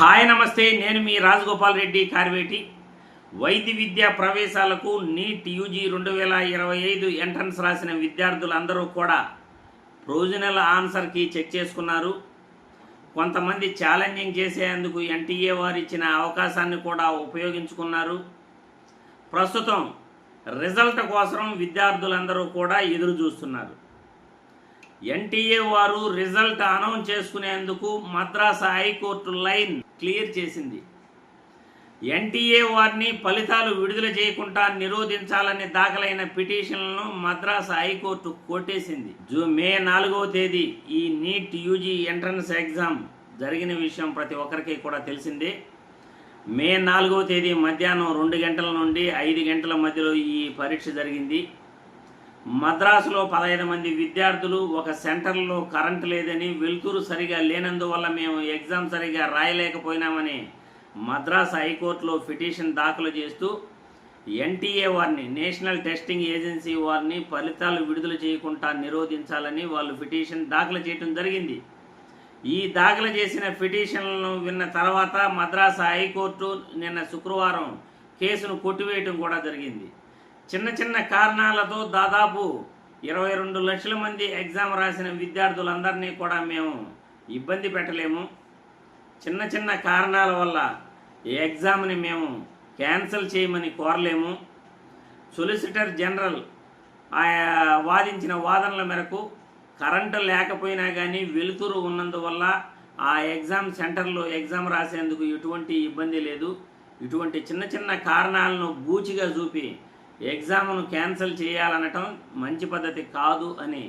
Hi నమస్తే నేను మీ రాజగోపాల్ రెడ్డి కార్వేటి. వైద్య విద్యా ప్రవేశాలకు నీట్ యూజీ రెండు వేల ఇరవై ఐదు ఎంట్రన్స్ రాసిన విద్యార్థులందరూ కూడా ప్రొవిజనల్ ఆన్సర్కి చెక్ చేసుకున్నారు. కొంతమంది ఛాలెంజింగ్ చేసేందుకు ఎన్టీఏ వారు ఇచ్చిన అవకాశాన్ని కూడా ఉపయోగించుకున్నారు. ప్రస్తుతం రిజల్ట్ కోసం విద్యార్థులందరూ కూడా ఎదురు చూస్తున్నారు ఎన్టీఏ వారు రిజల్ట్ అనౌన్స్ చేసుకునేందుకు Madras high court line clear చేసింది. ఎన్టీఏ వారిని ఫలితాలు విడుదల చేయకుండా నిరోధించాలని దాఖలైన పిటిషన్లను మద్రాసు హైకోర్టు కొట్టేసింది. జూ మే నాలుగవ తేదీ ఈ నీట్ యూజీ ఎంట్రన్స్ ఎగ్జామ్ జరిగిన విషయం ప్రతి ఒక్కరికి కూడా తెలిసిందే. మే నాలుగవ తేదీ మధ్యాహ్నం రెండు గంటల నుండి ఐదు గంటల మధ్యలో ఈ పరీక్ష జరిగింది. మద్రాసులో పదహైదు మంది విద్యార్థులు ఒక సెంటర్లో కరెంట్ లేదని వెలుతురు సరిగా లేనందువల్ల మేము ఎగ్జామ్ సరిగా రాయలేకపోయినామని మద్రాసు హైకోర్టులో పిటిషన్ దాఖలు చేస్తూ ఎన్టీఏ వారిని నేషనల్ టెస్టింగ్ ఏజెన్సీ వారిని ఫలితాలు విడుదల చేయకుండా నిరోధించాలని వాళ్ళు పిటిషన్ దాఖలు చేయడం జరిగింది. ఈ దాఖలు చేసిన పిటిషన్లను విన్న తర్వాత మద్రాసు హైకోర్టు నిన్న శుక్రవారం కేసును కొట్టివేయటం కూడా జరిగింది. చిన్న చిన్న కారణాలతో దాదాపు ఇరవై రెండు లక్షల మంది ఎగ్జామ్ రాసిన విద్యార్థులందరినీ కూడా మేము ఇబ్బంది పెట్టలేము. చిన్న చిన్న కారణాల వల్ల ఈ ఎగ్జామ్ని మేము క్యాన్సిల్ చేయమని కోరలేము. సొలిసిటర్ జనరల్ ఆయా వాదించిన వాదనల మేరకు కరెంటు లేకపోయినా కానీ వెలుతురు ఉన్నందువల్ల ఆ ఎగ్జామ్ సెంటర్లో ఎగ్జామ్ రాసేందుకు ఎటువంటి ఇబ్బంది లేదు. ఇటువంటి చిన్న చిన్న కారణాలను బూచిగా చూపి ఎగ్జామ్ను క్యాన్సిల్ చేయాలనటం మంచి పద్ధతి కాదు అని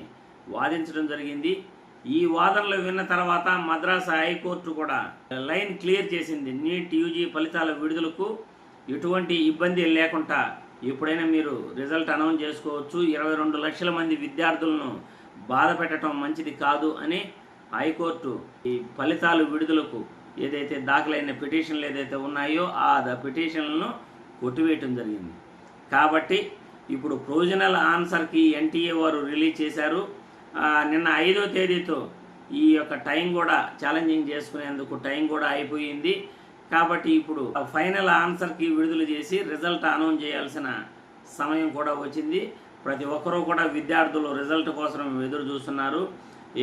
వాదించడం జరిగింది. ఈ వాదనలు విన్న తర్వాత మద్రాసు హైకోర్టు కూడా లైన్ క్లియర్ చేసింది. నీట్ యూజీ ఫలితాల విడుదలకు ఎటువంటి ఇబ్బంది లేకుండా ఎప్పుడైనా మీరు రిజల్ట్ అనౌన్స్ చేసుకోవచ్చు. ఇరవై రెండు లక్షల మంది విద్యార్థులను బాధ పెట్టడం మంచిది కాదు అని హైకోర్టు ఈ ఫలితాలు విడుదలకు ఏదైతే దాఖలైన పిటిషన్లు ఏదైతే ఉన్నాయో ఆ పిటిషన్లను కొట్టివేయటం జరిగింది. కాబట్టి ఇప్పుడు ప్రొవిజనల్ ఆన్సర్కి ఎన్టీఏ వారు రిలీజ్ చేశారు. నిన్న ఐదో తేదీతో ఈ యొక్క టైం కూడా ఛాలెంజింగ్ చేసుకునేందుకు టైం కూడా అయిపోయింది. కాబట్టి ఇప్పుడు ఫైనల్ ఆన్సర్కి విడుదల చేసి రిజల్ట్ అనౌన్స్ చేయాల్సిన సమయం కూడా వచ్చింది. ప్రతి ఒక్కరూ కూడా విద్యార్థులు రిజల్ట్ కోసం ఎదురు చూస్తున్నారు.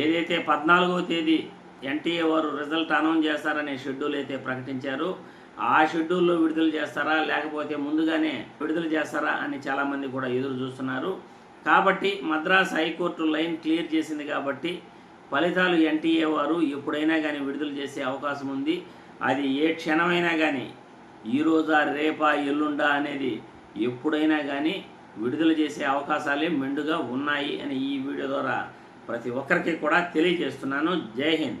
ఏదైతే పద్నాలుగో తేదీ ఎన్టీఏ వారు రిజల్ట్ అనౌన్స్ చేస్తారనే షెడ్యూల్ అయితే ప్రకటించారు. ఆ షెడ్యూల్లో విడుదల చేస్తారా? లేకపోతే ముందుగానే విడుదల చేస్తారా? అని చాలామంది కూడా ఎదురు చూస్తున్నారు. కాబట్టి మద్రాస్ హైకోర్టు లైన్ క్లియర్ చేసింది కాబట్టి ఫలితాలు ఎన్టీఏ వారు ఎప్పుడైనా కానీ విడుదల చేసే అవకాశం ఉంది. అది ఏ క్షణమైనా కానీ ఈరోజా రేపా ఎల్లుండా అనేది ఎప్పుడైనా కానీ విడుదల చేసే అవకాశాలే మెండుగా ఉన్నాయి అని ఈ వీడియో ద్వారా ప్రతి ఒక్కరికి కూడా తెలియజేస్తున్నాను. జై హింద్.